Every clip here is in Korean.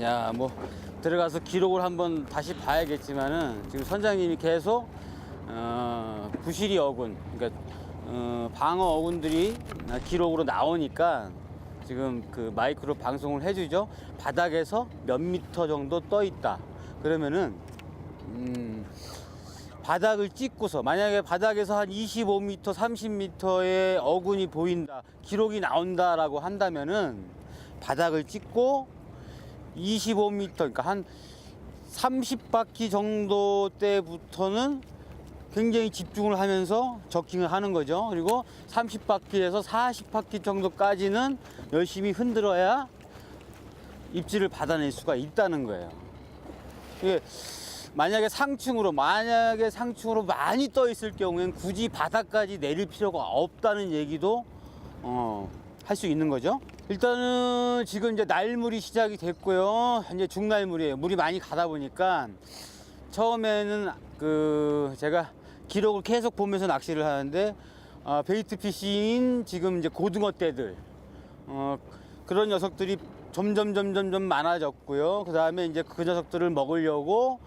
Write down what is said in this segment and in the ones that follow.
야, 뭐 들어가서 기록을 한번 다시 봐야겠지만은 지금 선장님이 계속 어, 부실이 어군, 그러니까 어, 방어 어군들이 기록으로 나오니까 지금 그 마이크로 방송을 해주죠. 바닥에서 몇 미터 정도 떠 있다. 그러면은 음, 바닥을 찍고서 만약에 바닥에서 한 25m, 30m의 어군이 보인다, 기록이 나온다라고 한다면은 바닥을 찍고 25m, 그러니까 한 30바퀴 정도 때부터는 굉장히 집중을 하면서 저킹을 하는 거죠. 그리고 30바퀴에서 40바퀴 정도까지는 열심히 흔들어야 입질을 받아낼 수가 있다는 거예요. 이게 만약에 상층으로 만약에 상층으로 많이 떠 있을 경우엔 굳이 바닥까지 내릴 필요가 없다는 얘기도 어, 할 수 있는 거죠. 일단은 지금 이제 날물이 시작이 됐고요. 이제 중날물이에요. 물이 많이 가다 보니까 처음에는 그 제가 기록을 계속 보면서 낚시를 하는데 아, 베이트 피싱인 지금 이제 고등어 떼들 어, 그런 녀석들이 점점 점점 점 많아졌고요. 그 다음에 이제 그 녀석들을 먹으려고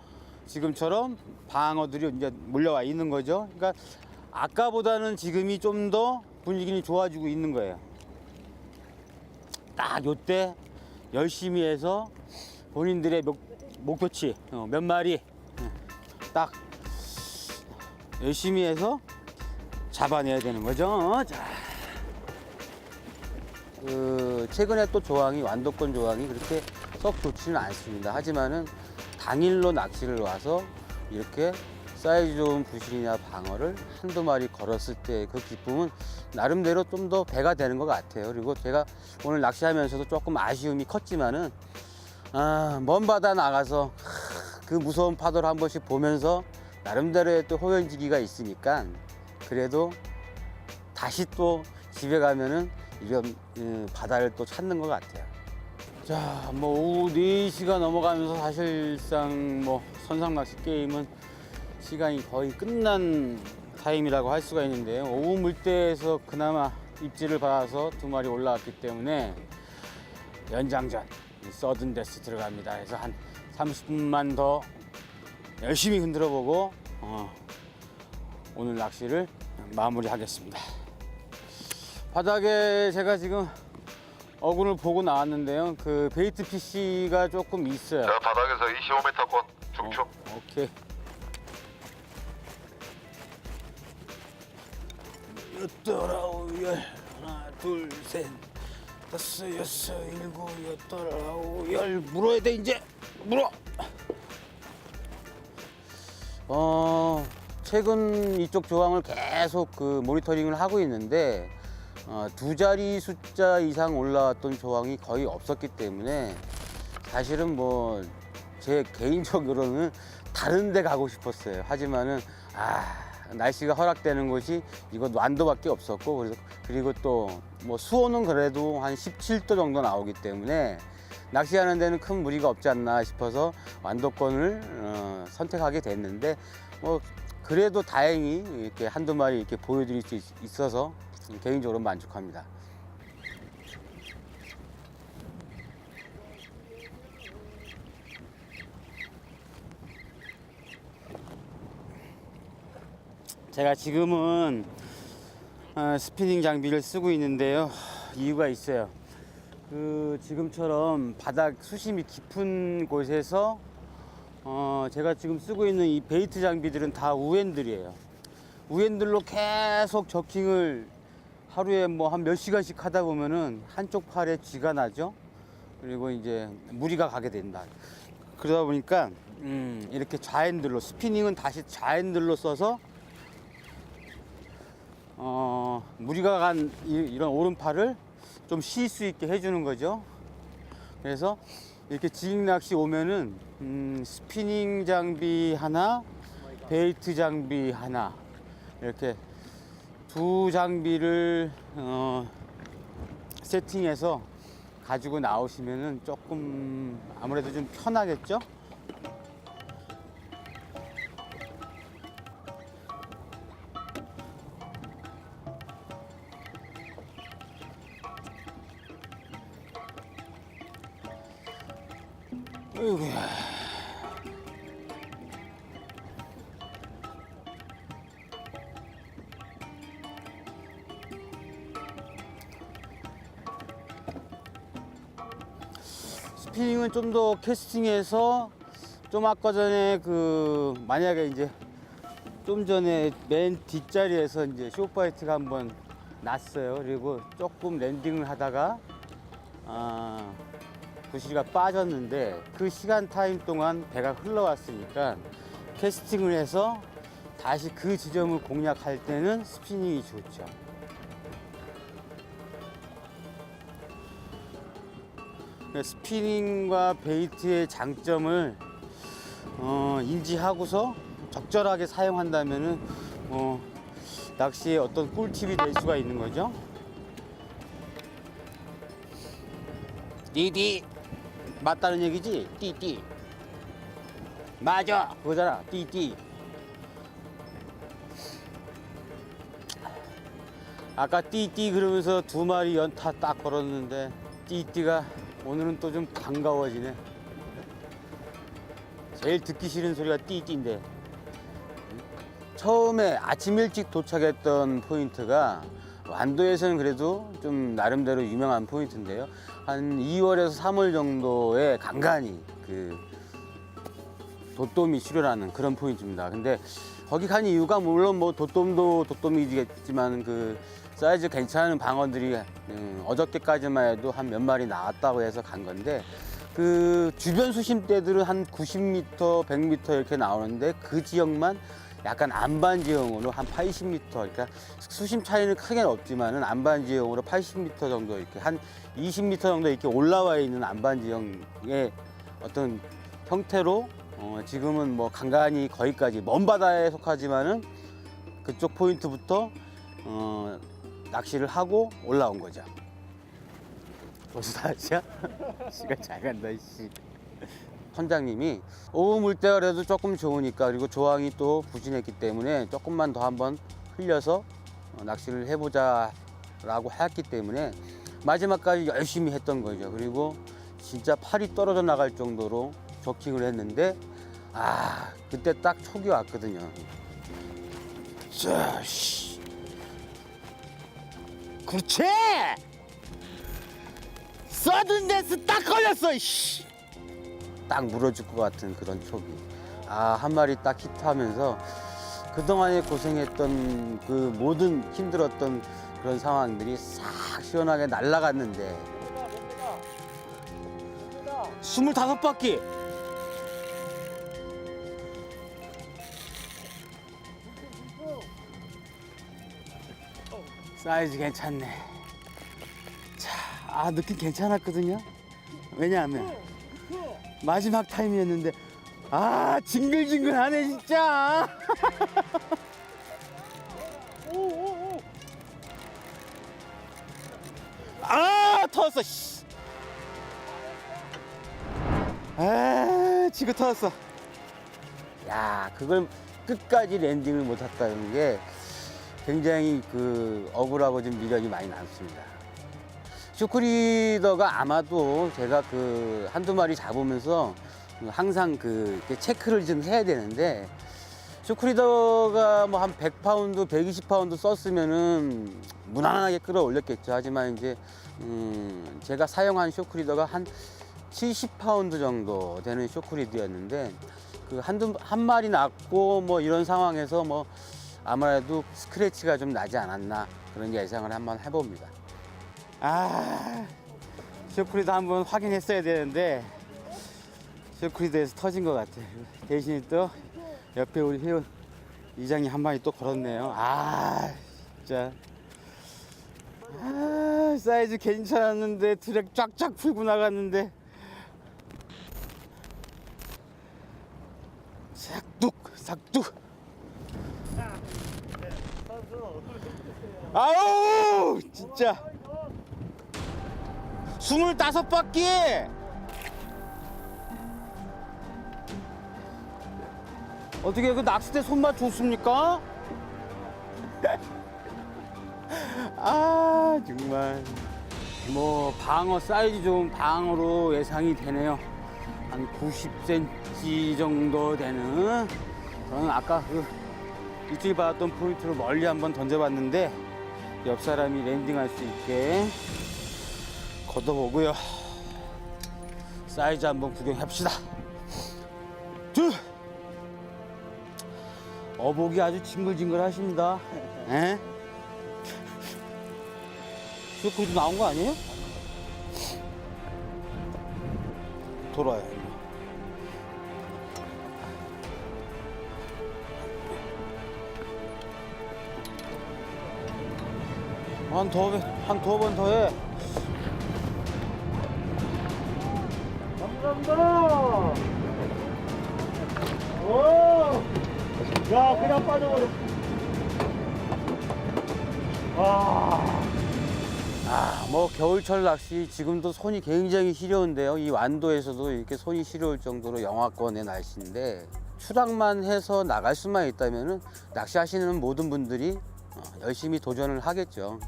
지금처럼 방어들이 이제 몰려와 있는 거죠. 그러니까 아까보다는 지금이 좀 더 분위기는 좋아지고 있는 거예요. 딱 요때 열심히 해서 본인들의 목, 목표치 어, 몇 마리 어, 딱 열심히 해서 잡아내야 되는 거죠. 자. 그 최근에 또 조항이 완도권 조항이 그렇게 썩 좋지는 않습니다. 하지만은 당일로 낚시를 와서 이렇게 사이즈 좋은 부실이나 방어를 한두 마리 걸었을 때 그 기쁨은 나름대로 좀 더 배가 되는 것 같아요. 그리고 제가 오늘 낚시하면서도 조금 아쉬움이 컸지만은 아, 먼 바다 나가서 그 무서운 파도를 한 번씩 보면서 나름대로의 또 호연지기가 있으니까 그래도 다시 또 집에 가면은 이런 음, 바다를 또 찾는 것 같아요. 자, 뭐 오후 4시가 넘어가면서 사실상 뭐 선상 낚시 게임은 시간이 거의 끝난 타임이라고 할 수가 있는데요. 오후 물때에서 그나마 입질을 받아서 두 마리 올라왔기 때문에 연장전 이 서든 데스 들어갑니다. 그래서 한 30분만 더 열심히 흔들어 보고 어, 오늘 낚시를 마무리하겠습니다. 바닥에 제가 지금 어군을 보고 나왔는데요. 그 베이트 PC가 조금 있어요. 자 바닥에서 25m권 중축 어, 오케이. 여덟 아홉 열 하나 둘셋 다섯 여섯 일곱 여덟 아홉 열 물어야 돼 이제 물어. 어 최근 이쪽 조항을 계속 그 모니터링을 하고 있는데 어, 두 자리 숫자 이상 올라왔던 조항이 거의 없었기 때문에 사실은 뭐 제 개인적으로는 다른 데 가고 싶었어요. 하지만은 아 날씨가 허락되는 곳이 이거 완도밖에 없었고 그래서 그리고 또 뭐 수온은 그래도 한 17도 정도 나오기 때문에 낚시하는 데는 큰 무리가 없지 않나 싶어서 완도권을 어, 선택하게 됐는데 뭐 그래도 다행히 이렇게 한두 마리 이렇게 보여드릴 수 있- 있어서 개인적으로 만족합니다. 제가 지금은 어, 스피닝 장비를 쓰고 있는데요. 이유가 있어요. 그 지금처럼 바닥 수심이 깊은 곳에서 어, 제가 지금 쓰고 있는 이 베이트 장비들은 다 우엔들이에요. 우엔들로 계속 저킹을 하루에 뭐 한 몇 시간씩 하다 보면은 한쪽 팔에 쥐가 나죠. 그리고 이제 무리가 가게 된다. 그러다 보니까 음, 이렇게 좌핸들로 스피닝은 다시 좌핸들로 써서 어, 무리가 간 이, 이런 오른팔을 좀 쉴 수 있게 해주는 거죠. 그래서 이렇게 지잉 낚시 오면은 음, 스피닝 장비 하나, 베이트 장비 하나 이렇게 두 장비를 어, 세팅해서 가지고 나오시면은 조금 아무래도 좀 편하겠죠. 어이구야. 스피닝은 좀 더 캐스팅해서 좀 아까 전에 그 만약에 이제 좀 전에 맨 뒷자리에서 이제 쇼파이트가 한번 났어요. 그리고 조금 랜딩을 하다가 아, 부시가 빠졌는데 그 시간 타임 동안 배가 흘러왔으니까 캐스팅을 해서 다시 그 지점을 공략할 때는 스피닝이 좋죠. 그러니까 스피닝과 베이트의 장점을 어, 인지하고서 적절하게 사용한다면은 어, 낚시의 어떤 꿀팁이 될 수가 있는 거죠. 띠띠 맞다는 얘기지? 띠띠. 맞아. 그거잖아. 띠띠. 아까 띠띠 그러면서 두 마리 연타 딱 걸었는데 띠띠가 오늘은 또 좀 반가워지네. 제일 듣기 싫은 소리가 띠띠인데. 처음에 아침 일찍 도착했던 포인트가 완도에서는 그래도 좀 나름대로 유명한 포인트인데요. 한 2월에서 3월 정도에 간간히 그 도톰이 출현하는 그런 포인트입니다. 근데 거기 간 이유가 물론 뭐 도톰도 도톰이겠지만 그 사이즈 괜찮은 방어들이 음, 어저께까지만 해도 한 몇 마리 나왔다고 해서 간 건데 그 주변 수심대들은 한 90m, 100m 이렇게 나오는데 그 지역만 약간 안반 지형으로 한 80m 그러니까 수심 차이는 크게는 없지만은 안반 지형으로 80m 정도 이렇게 한 20m 정도 이렇게 올라와 있는 안반 지형의 어떤 형태로 어 지금은 뭐 간간히 거기까지 먼 바다에 속하지만은 그쪽 포인트부터 어 낚시를 하고 올라온 거죠. 벌써 다시야? 시간 잘 간다 씨. 선장님이 오후 물때가 그래도 조금 좋으니까 그리고 조항이 또 부진했기 때문에 조금만 더 한번 흘려서 어, 낚시를 해보자 라고 했기 때문에 마지막까지 열심히 했던 거죠 그리고 진짜 팔이 떨어져 나갈 정도로 조킹을 했는데 아 그때 딱 촉이 왔거든요 자, 씨. 그렇지 서든데스 딱 걸렸어 씨. 딱 물어줄 것 같은 그런 촉이. 아 한 마리 딱 히트하면서 그동안에 고생했던 그 모든 힘들었던 그런 상황들이 싹 시원하게 날아갔는데. 스물다섯 바퀴! 사이즈 괜찮네. 자, 아 느낌 괜찮았거든요? 왜냐하면 마지막 타임이었는데 아 징글징글하네 진짜. 아 터졌어 씨. 아 지금 터졌어. 야 그걸 끝까지 랜딩을 못했다는 게 굉장히 그 억울하고 좀 미련이 많이 남습니다 쇼크리더가 아마도 제가 그 한두 마리 잡으면서 항상 그 체크를 좀 해야 되는데 쇼크리더가 뭐 한 100파운드, 120파운드 썼으면은 무난하게 끌어올렸겠죠. 하지만 이제 음 제가 사용한 쇼크리더가 한 70파운드 정도 되는 쇼크리더였는데 그 한두 한 마리 났고 뭐 이런 상황에서 뭐 아무래도 스크래치가 좀 나지 않았나 그런 예상을 한번 해봅니다. 아, 쇼크리도 한번 확인했어야 되는데 쇼크리드에서 터진 것 같아. 대신에 또 옆에 우리 회원 이장이 한 마리 또 걸었네요. 아, 진짜. 아, 사이즈 괜찮았는데 드랙 쫙쫙 풀고 나갔는데 삭둑 삭둑 아우 진짜 스물다섯 바퀴. 어떻게 그 낚싯대 손맛 좋습니까? 아 정말. 뭐 방어 사이즈 좋은 방어로 예상이 되네요. 한 90cm 정도 되는. 저는 아까 그 일주일 받았던 포인트로 멀리 한번 던져봤는데 옆 사람이 랜딩할 수 있게 걷어보고요. 사이즈 한번 구경합시다. 둘. 어복이 아주 징글징글 하십니다. 에? 슈크도 나온 거 아니에요? 돌아요. 한 더 한 두 번 더 해. 감사합니다. 오, 야 그냥 빠져버려. 와, 아, 뭐 겨울철 낚시 지금도 손이 굉장히 시려운데요. 이 완도에서도 이렇게 손이 시려울 정도로 영하권의 날씨인데 추락만 해서 나갈 수만 있다면은 낚시하시는 모든 분들이 어, 열심히 도전을 하겠죠.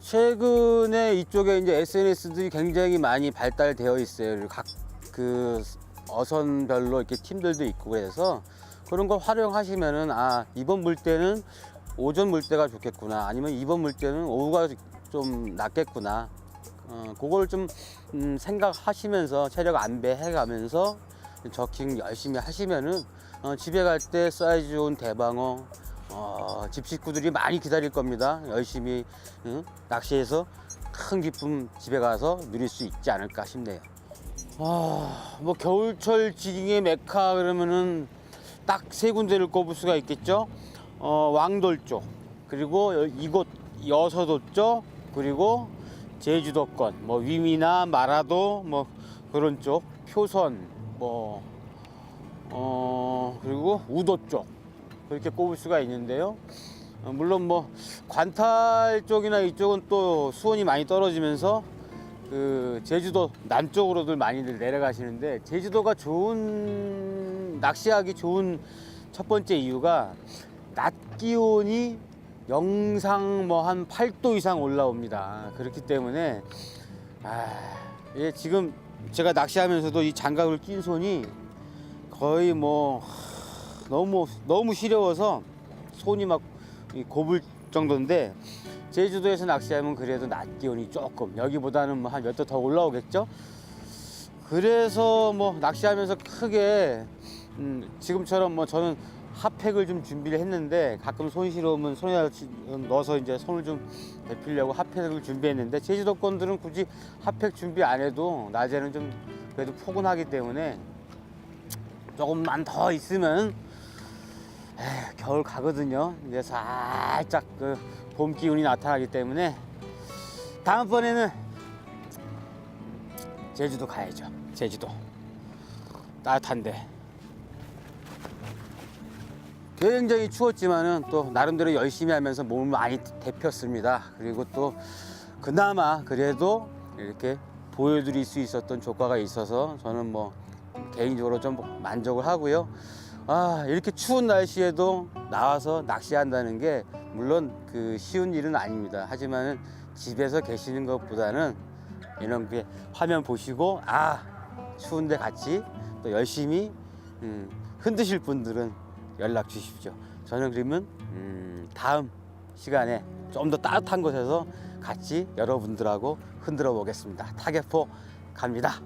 최근에 이쪽에 이제 SNS들이 굉장히 많이 발달되어 있어요. 각 그 어선별로 이렇게 팀들도 있고 그래서 그런 거 활용하시면은 아 이번 물 때는 오전 물 때가 좋겠구나 아니면 이번 물 때는 오후가 좀 낫겠구나. 어, 그걸 좀 음, 생각하시면서 체력 안배해 가면서 저킹 열심히 하시면은 어, 집에 갈 때 사이즈 좋은 대방어 어, 집 식구들이 많이 기다릴 겁니다. 열심히 응? 낚시해서 큰 기쁨 집에 가서 누릴 수 있지 않을까 싶네요 아, 뭐 겨울철 지깅의 메카 그러면은 딱 세 군데를 꼽을 수가 있겠죠. 어, 왕돌 쪽, 그리고 여- 이곳 여서도 쪽, 그리고 제주도권, 뭐 위미나 마라도 뭐 그런 쪽, 표선, 뭐 어, 그리고 우도 쪽 그렇게 꼽을 수가 있는데요. 어, 물론 뭐 관탈 쪽이나 이쪽은 또 수온이 많이 떨어지면서 그 제주도 남쪽으로들 많이들 내려가시는데 제주도가 좋은 낚시하기 좋은 첫 번째 이유가 낮 기온이 영상 뭐 한 8도 이상 올라옵니다. 그렇기 때문에 아, 예, 지금 제가 낚시하면서도 이 장갑을 낀 손이 거의 뭐 하, 너무 너무 시려워서 손이 막이 고불 정도인데 제주도에서 낚시하면 그래도 낮 기온이 조금 여기보다는 뭐 한 몇 도 더 올라오겠죠. 그래서 뭐 낚시하면서 크게 음, 지금처럼 뭐 저는 핫팩을 좀 준비를 했는데 가끔 손 시려우면 손에 넣어서 이제 손을 좀 데피려고 핫팩을 준비했는데 제주도권들은 굳이 핫팩 준비 안 해도 낮에는 좀 그래도 포근하기 때문에 조금만 더 있으면 에휴, 겨울 가거든요. 이제 살짝 그 봄 기운이 나타나기 때문에 다음번에는 제주도 가야죠. 제주도 따뜻한데 굉장히 추웠지만은 또 나름대로 열심히 하면서 몸을 많이 데폈습니다. 그리고 또 그나마 그래도 이렇게 보여드릴 수 있었던 조과가 있어서 저는 뭐 개인적으로 좀 만족을 하고요. 아 이렇게 추운 날씨에도 나와서 낚시한다는 게 물론 그 쉬운 일은 아닙니다. 하지만은 집에서 계시는 것보다는 이런 게 화면 보시고 아 추운데 같이 또 열심히 음, 흔드실 분들은 연락 주십시오. 저는 그러면 음, 다음 시간에 좀 더 따뜻한 곳에서 같이 여러분들하고 흔들어 보겠습니다. 타겟포 갑니다.